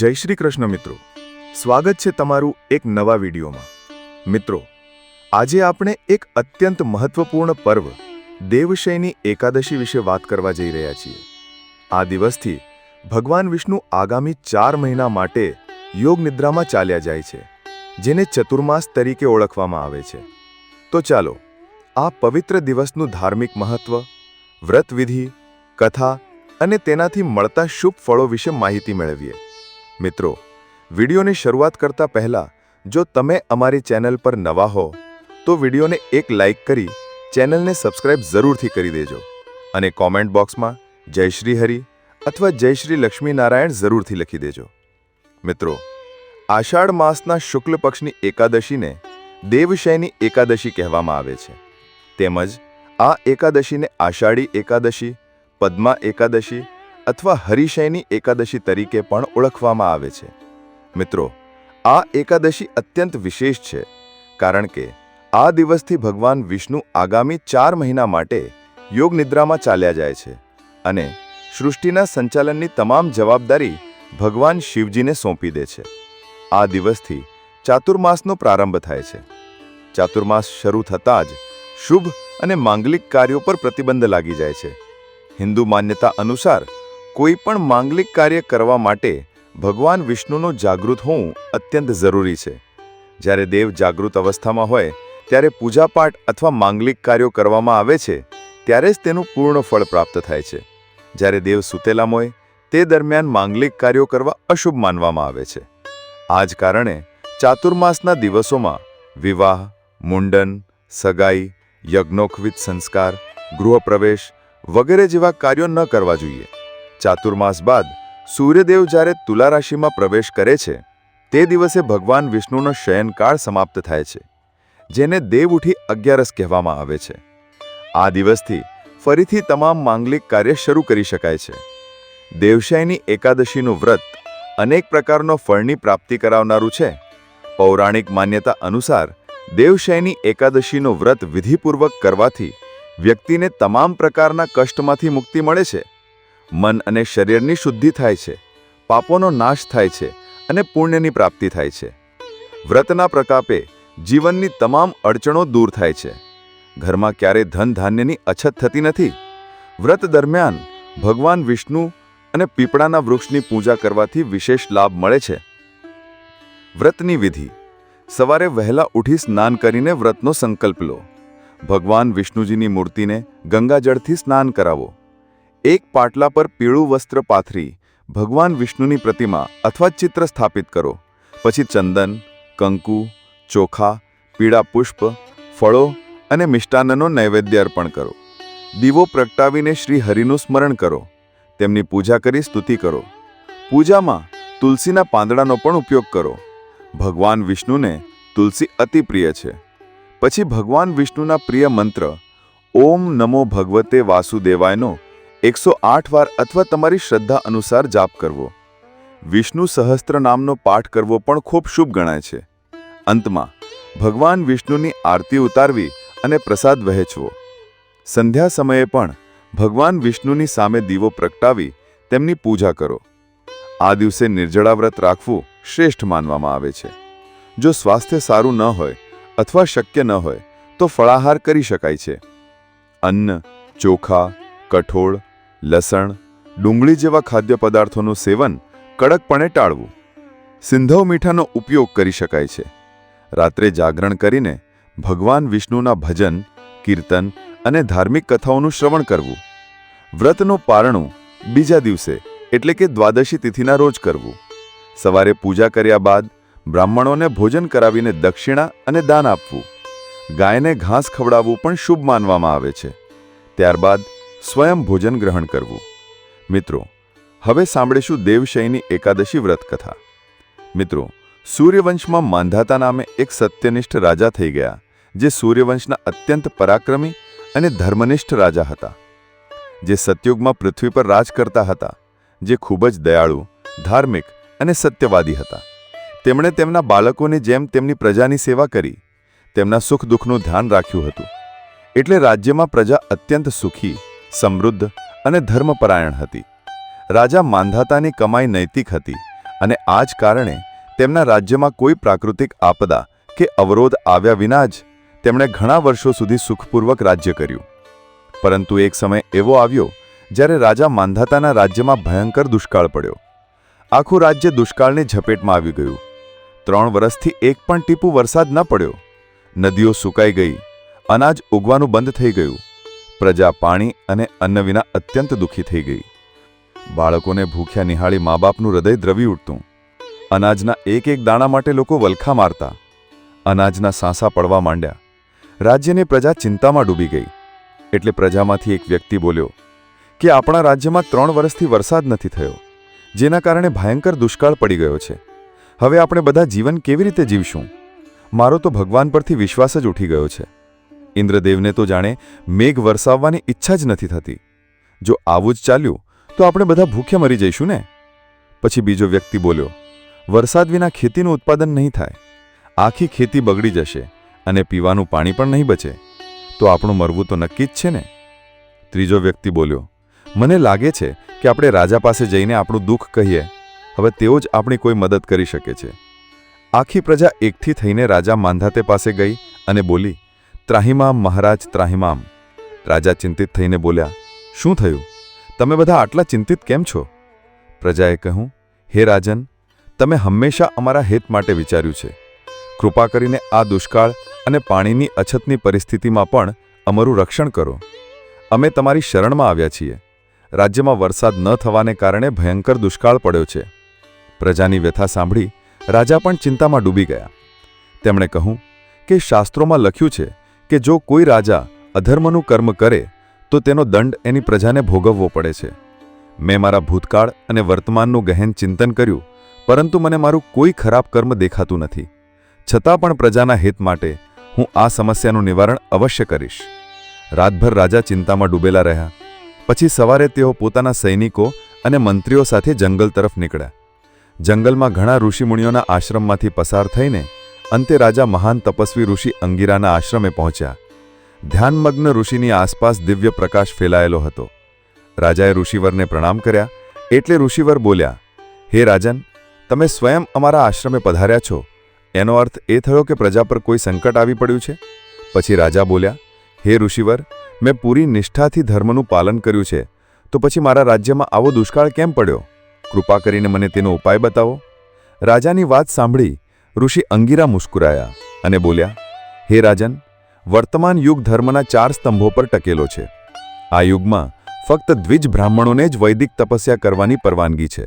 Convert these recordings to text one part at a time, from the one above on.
જય શ્રી કૃષ્ણ મિત્રો. સ્વાગત છે તમારું એક નવા વિડીયોમાં. મિત્રો, આજે આપણે એક અત્યંત મહત્વપૂર્ણ પર્વ, દેવશયની એકાદશી વિશે વાત કરવા જઈ રહ્યા છીએ. આ દિવસથી ભગવાન વિષ્ણુ આગામી ચાર મહિના માટે યોગ નિદ્રામાં ચાલ્યા જાય છે, જેને ચતુર્માસ તરીકે ઓળખવામાં આવે છે. તો ચાલો, આ પવિત્ર દિવસનું ધાર્મિક મહત્વ વ્રતવિધિ કથા અને તેનાથી મળતા શુભ ફળો વિશે માહિતી મેળવીએ. મિત્રો, વિડીયોની શરૂઆત કરતા પહેલા, જો તમે અમારી ચેનલ પર નવા હો, તો વિડીયોને એક લાઇક કરી ચેનલને સબસ્ક્રાઇબ જરૂરથી કરી દેજો અને કોમેન્ટ બોક્સમાં જય શ્રી હરિ અથવા જય શ્રી લક્ષ્મીનારાયણ જરૂરથી લખી દેજો. મિત્રો, આષાઢ માસના શુક્લ પક્ષની એકાદશીને દેવશયની એકાદશી કહેવામાં આવે છે. તેમજ આ એકાદશીને આષાઢી એકાદશી, પદ્મા એકાદશી અથવા હરિશયની એકાદશી તરીકે પણ ઓળખવામાં આવે છે. મિત્રો, આ એકાદશી અત્યંત વિશેષ છે, કારણ કે આ દિવસથી ભગવાન વિષ્ણુ આગામી ચાર મહિના માટે યોગ નિદ્રામાં ચાલ્યા જાય છે અને સૃષ્ટિના સંચાલનની તમામ જવાબદારી ભગવાન શિવજીને સોંપી દે છે. આ દિવસથી ચાતુર્માસનો પ્રારંભ થાય છે. ચાતુર્માસ શરૂ થતાં જ શુભ અને માંગલિક કાર્યો પર પ્રતિબંધ લાગી જાય છે. હિન્દુ માન્યતા અનુસાર કોઈ પણ માંગલિક કાર્ય કરવા માટે ભગવાન વિષ્ણુનું જાગૃત હોવું અત્યંત જરૂરી છે. જ્યારે દેવ જાગૃત અવસ્થામાં હોય, ત્યારે પૂજાપાઠ અથવા માંગલિક કાર્યો કરવામાં આવે છે, ત્યારે જ તેનું પૂર્ણ ફળ પ્રાપ્ત થાય છે. જ્યારે દેવ સુતેલામ હોય તે દરમિયાન માંગલિક કાર્યો કરવા અશુભ માનવામાં આવે છે. આ જ કારણે ચાતુર્માસના દિવસોમાં વિવાહ, મુંડન, સગાઈ યજ્ઞોખવિત સંસ્કાર, ગૃહપ્રવેશ વગેરે જેવા કાર્યો ન કરવા જોઈએ. ચાતુર્માસ બાદ સૂર્યદેવ જ્યારે તુલા રાશિમાં પ્રવેશ કરે છે, તે દિવસે ભગવાન વિષ્ણુનો શયનકાળ સમાપ્ત થાય છે, જેને દેવ ઉઠી અગિયારસ કહેવામાં આવે છે. આ દિવસથી ફરીથી તમામ માંગલિક કાર્ય શરૂ કરી શકાય છે. દેવશાયની એકાદશીનું વ્રત અનેક પ્રકારનો ફળની પ્રાપ્તિ કરાવનારું છે. પૌરાણિક માન્યતા અનુસાર દેવશાયની એકાદશીનું વ્રત વિધિપૂર્વક કરવાથી વ્યક્તિને તમામ પ્રકારના કષ્ટમાંથી મુક્તિ મળે છે. મન અને શરીરની શુદ્ધિ થાય છે, પાપોનો નાશ થાય છે અને પુણ્યની પ્રાપ્તિ થાય છે. વ્રતના પ્રકાપે જીવનની તમામ અડચણો દૂર થાય છે. ઘરમાં ક્યારેય ધન ધાન્યની અછત થતી નથી? વ્રત દરમિયાન ભગવાન વિષ્ણુ અને પીપળાના વૃક્ષની પૂજા કરવાથી વિશેષ લાભ મળે છે. વ્રતની વિધિ. સવારે વહેલા ઉઠી સ્નાન કરીને વ્રતનો સંકલ્પ લો. ભગવાન વિષ્ણુજીની મૂર્તિને ગંગાજળથી સ્નાન કરાવો. એક પાટલા પર પીળું વસ્ત્ર પાથરી, ભગવાન વિષ્ણુની પ્રતિમા અથવા ચિત્ર સ્થાપિત કરો. પછી ચંદન, કંકુ, ચોખા, પીળા પુષ્પ, ફળો અને મિષ્ટાન્નનો નૈવેદ્ય અર્પણ કરો. દીવો પ્રગટાવીને શ્રી હરિનું સ્મરણ કરો. તેમની પૂજા કરી સ્તુતિ કરો. પૂજામાં તુલસીના પાંદડાનો પણ ઉપયોગ કરો. ભગવાન વિષ્ણુને તુલસી અતિ પ્રિય છે. પછી ભગવાન વિષ્ણુના પ્રિય મંત્ર, ઓમ નમો ભગવતે વાસુદેવાયનો એકસો આઠ વાર અથવા તમારી શ્રદ્ધા અનુસાર જાપ કરવો. વિષ્ણુ સહસ્ત્ર નામનો પાઠ કરવો પણ ખૂબ શુભ ગણાય છે. અંતમાં, ભગવાન વિષ્ણુની આરતી ઉતારવી અને પ્રસાદ વહેંચવો. સંધ્યા સમયે પણ ભગવાન વિષ્ણુની સામે દીવો પ્રગટાવી તેમની પૂજા કરો. આ દિવસે નિર્જળા વ્રત રાખવું શ્રેષ્ઠ માનવામાં આવે છે. જો સ્વાસ્થ્ય સારું ન હોય અથવા શક્ય ન હોય તો ફળાહાર કરી શકાય છે. અન્ન, ચોખા, કઠોળ લસણ, ડુંગળી જેવા ખાદ્ય પદાર્થોનું સેવન કડકપણે ટાળવું. સિંધવ મીઠાનો ઉપયોગ કરી શકાય છે. રાત્રે જાગરણ કરીને ભગવાન વિષ્ણુના ભજન, કીર્તન અને ધાર્મિક કથાઓનું શ્રવણ કરવું. વ્રતનું પારણું બીજા દિવસે, એટલે કે દ્વાદશી તિથિના રોજ કરવું. સવારે પૂજા કર્યા બાદ બ્રાહ્મણોને ભોજન કરાવીને દક્ષિણા અને દાન આપવું. ગાયને ઘાસ ખવડાવવું પણ શુભ માનવામાં આવે છે. ત્યારબાદ સ્વયં ભોજન ગ્રહણ કરવું. મિત્રો, હવે સાંભળીશું દેવશયની એકાદશી વ્રત કથા મિત્રો, સૂર્યવંશમાં માંધાતા નામે એક સત્યનિષ્ઠ રાજા થઈ ગયા, જે સૂર્યવંશના અત્યંત પરાક્રમી અને ધર્મનિષ્ઠ રાજા હતા. જે સતયુગમાં પૃથ્વી પર રાજ કરતા હતા, જે ખૂબ જ દયાળુ, ધાર્મિક અને સત્યવાદી હતા. તેમણે તેમના બાળકોની જેમ તેમની પ્રજાની સેવા કરી, તેમના સુખ દુઃખનું ધ્યાન રાખ્યું હતું. એટલે રાજ્યમાં પ્રજા અત્યંત સુખી સમૃદ્ધ અને ધર્મપરાયણ હતી. રાજા માંધાતાની કમાઈ નૈતિક હતી અને આ જ કારણે તેમના રાજ્યમાં કોઈ પ્રાકૃતિક આપદા કે અવરોધ આવ્યા વિના જ તેમણે ઘણા વર્ષો સુધી સુખપૂર્વક રાજ્ય કર્યું. પરંતુ એક સમય એવો આવ્યો જ્યારે રાજા માંધાતાના રાજ્યમાં ભયંકર દુષ્કાળ પડ્યો. આખું રાજ્ય દુષ્કાળની ઝપેટમાં આવી ગયું. ત્રણ વર્ષથી એક પણ ટીપું વરસાદ ન પડ્યો. નદીઓ સુકાઈ ગઈ. અનાજ ઉગવાનું બંધ થઈ ગયું. પ્રજા પાણી અને અન્ન વિના અત્યંત દુઃખી થઈ ગઈ. બાળકોને ભૂખ્યા નિહાળી મા બાપનું હૃદય દ્રવી ઉઠતું. અનાજના એક એક દાણા માટે લોકો વલખા મારતા. અનાજના સાંસા પડવા માંડ્યા. રાજ્યની પ્રજા ચિંતામાં ડૂબી ગઈ. એટલે પ્રજામાંથી એક વ્યક્તિ બોલ્યો, કે આપણા રાજ્યમાં ત્રણ વર્ષથી વરસાદ નથી થયો, જેના કારણે ભયંકર દુષ્કાળ પડી ગયો છે. હવે આપણે બધા જીવન કેવી રીતે જીવશું? મારો તો ભગવાન પરથી વિશ્વાસ જ ઉઠી ગયો છે. ઇન્દ્રદેવને તો જાણે મેઘ વરસાવવાની ઈચ્છા જ નથી થતી. જો આવું જ ચાલ્યું, તો આપણે બધા ભૂખ્યા મરી જઈશું ને? પછી બીજો વ્યક્તિ બોલ્યો, વરસાદ વિના ખેતીનું ઉત્પાદન નહીં થાય. આખી ખેતી બગડી જશે અને પીવાનું પાણી પણ નહીં બચે. તો આપણું મરવું તો નક્કી જ છે ને? ત્રીજો વ્યક્તિ બોલ્યો, મને લાગે છે કે આપણે રાજા પાસે જઈને આપણું દુઃખ કહીએ. હવે તેઓ જ આપણી કોઈ મદદ કરી શકે છે. આખી પ્રજા એકઠી થઈને રાજા માંધાતે પાસે ગઈ અને બોલી ત્રાહિમામ, મહારાજ ત્રાહિમામ. રાજા ચિંતિત થઈને બોલ્યા, શું થયું? તમે બધા આટલા ચિંતિત કેમ છો? પ્રજાએ કહ્યું, હે રાજન, તમે હંમેશા અમારા હિત માટે વિચાર્યું છે. કૃપા કરીને આ દુષ્કાળ અને પાણીની અછતની પરિસ્થિતિમાં પણ અમારું રક્ષણ કરો. અમે તમારી શરણમાં આવ્યા છીએ. રાજ્યમાં વરસાદ ન થવાને કારણે ભયંકર દુષ્કાળ પડ્યો છે. પ્રજાની વ્યથા સાંભળી રાજા પણ ચિંતામાં ડૂબી ગયા. તેમણે કહ્યું, કે શાસ્ત્રોમાં લખ્યું છે કે જો કોઈ રાજા અધર્મનું કર્મ કરે, તો તેનો દંડ એની પ્રજાને ભોગવવો પડે છે. મેં મારા ભૂતકાળ અને વર્તમાનનું ગહેન ચિંતન કર્યું, પરંતુ મને મારું કોઈ ખરાબ કર્મ દેખાતું નથી. છતાં પણ પ્રજાના હિત માટે હું આ સમસ્યાનું નિવારણ અવશ્ય કરીશ. રાતભર રાજા ચિંતામાં ડૂબેલા રહ્યા. પછી સવારે તેઓ પોતાના સૈનિકો અને મંત્રીઓ સાથે જંગલ તરફ નીકળ્યા. જંગલમાં ઘણા ઋષિમુનિઓના આશ્રમમાંથી પસાર થઈને અંતે રાજા મહાન તપસ્વી ઋષિ અંગીરાના આશ્રમે પહોંચ્યા. ધ્યાનમગ્ન ઋષિની આસપાસ દિવ્ય પ્રકાશ ફેલાયેલો હતો. રાજાએ ઋષિવરને પ્રણામ કર્યા, એટલે ઋષિવર બોલ્યા, હે રાજન, તમે સ્વયં અમારા આશ્રમે પધાર્યા છો. એનો અર્થ એ થયો કે પ્રજા પર કોઈ સંકટ આવી પડ્યું છે? પછી રાજા બોલ્યા, હે ઋષિવર, મેં પૂરી નિષ્ઠાથી ધર્મનું પાલન કર્યું છે. તો પછી મારા રાજ્યમાં આવો દુષ્કાળ કેમ પડ્યો? કૃપા કરીને મને તેનો ઉપાય બતાવો. રાજાની વાત સાંભળી ઋષિ અંગીરા મુસ્કુરાયા અને બોલ્યા, હે રાજન, વર્તમાન યુગ ધર્મના ચાર સ્તંભો પર ટકેલો છે. આ યુગમાં ફક્ત દ્વિજ બ્રાહ્મણોને જ વૈદિક તપસ્યા કરવાની પરવાનગી છે.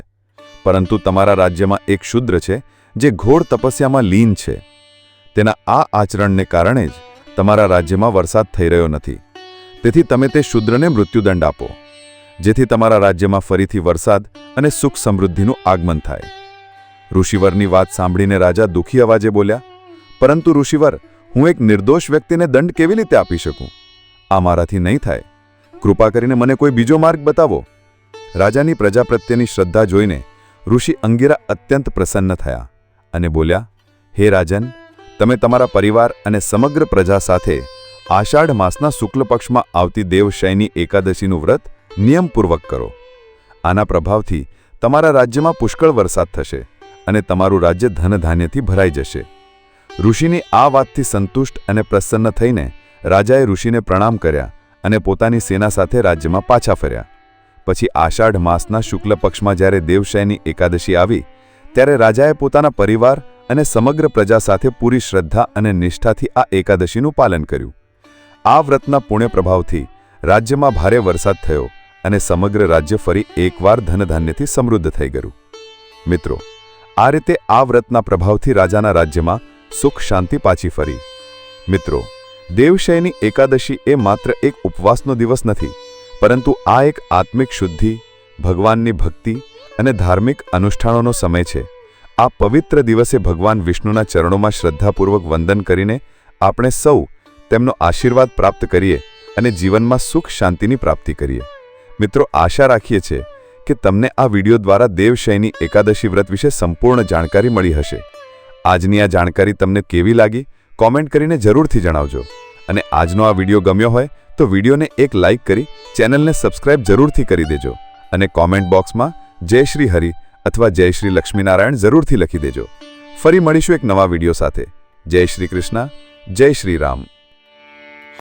પરંતુ તમારા રાજ્યમાં એક શુદ્ર છે જે ઘોર તપસ્યામાં લીન છે. તેના આ આચરણને કારણે જ તમારા રાજ્યમાં વરસાદ થઈ રહ્યો નથી. તેથી તમે તે શુદ્રને મૃત્યુદંડ આપો, જેથી તમારા રાજ્યમાં ફરીથી વરસાદ અને સુખ સમૃદ્ધિનું આગમન થાય. ઋષિવરની વાત સાંભળીને રાજા દુઃખી અવાજે બોલ્યા, પરંતુ ઋષિવર, હું એક નિર્દોષ વ્યક્તિને દંડ કેવી રીતે આપી શકું? આ મારાથી નહીં થાય. કૃપા કરીને મને કોઈ બીજો માર્ગ બતાવો. રાજાની પ્રજા પ્રત્યેની શ્રદ્ધા જોઈને ઋષિ અંગીરા અત્યંત પ્રસન્ન થયા અને બોલ્યા, હે રાજન, તમે તમારા પરિવાર અને સમગ્ર પ્રજા સાથે આષાઢ માસના શુક્લ પક્ષમાં આવતી દેવશયની એકાદશીનું વ્રત નિયમપૂર્વક કરો. આના પ્રભાવથી તમારા રાજ્યમાં પુષ્કળ વરસાદ થશે. અને તમારું રાજ્ય ધનધાન્યથી ભરાઈ જશે. ઋષિની આ વાતથી સંતુષ્ટ અને પ્રસન્ન થઈને રાજાએ ઋષિને પ્રણામ કર્યા અને પોતાની સેના સાથે રાજ્યમાં પાછા ફર્યા. પછી આષાઢ માસના શુક્લ પક્ષમાં જ્યારે દેવશયની એકાદશી આવી, ત્યારે રાજાએ પોતાના પરિવાર અને સમગ્ર પ્રજા સાથે પૂરી શ્રદ્ધા અને નિષ્ઠાથી આ એકાદશીનું પાલન કર્યું. આ વ્રતના પુણ્ય પ્રભાવથી રાજ્યમાં ભારે વરસાદ થયો અને સમગ્ર રાજ્ય ફરી એકવાર ધનધાન્યથી સમૃદ્ધ થઈ ગયું. મિત્રો આ રીતે આ વ્રતના પ્રભાવથી રાજાના રાજ્યમાં સુખ, શાંતિ પાછી ફરી. મિત્રો, દેવશયની એકાદશી એ માત્ર એક ઉપવાસનો દિવસ નથી, પરંતુ આ એક આત્મિક શુદ્ધિ, ભગવાનની ભક્તિ અને ધાર્મિક અનુષ્ઠાનોનો સમય છે. આ પવિત્ર દિવસે ભગવાન વિષ્ણુના ચરણોમાં શ્રદ્ધાપૂર્વક વંદન કરીને આપણે સૌ તેમનો આશીર્વાદ પ્રાપ્ત કરીએ અને જીવનમાં સુખ, શાંતિની પ્રાપ્તિ કરીએ. મિત્રો, આશા રાખીએ છીએ કે તમને આ વીડિયો દ્વારા દેવશયની એકાદશી વ્રત વિશે સંપૂર્ણ જાણકારી મળી હશે. આજની આ જાણકારી તમને કેવી લાગી, કોમેન્ટ કરીને જરૂરથી જણાવજો. અને આજનો આ વીડિયો ગમ્યો હોય, તો વિડીયોને એક લાઇક કરી ચેનલને સબસ્ક્રાઇબ જરૂરથી કરી દેજો. અને કોમેન્ટ બોક્સમાં જય શ્રી હરિ અથવા જય શ્રી લક્ષ્મીનારાયણ જરૂરથી લખી દેજો. ફરી મળીશું એક નવા વીડિયો સાથે. જય શ્રી કૃષ્ણ, જય શ્રી રામ.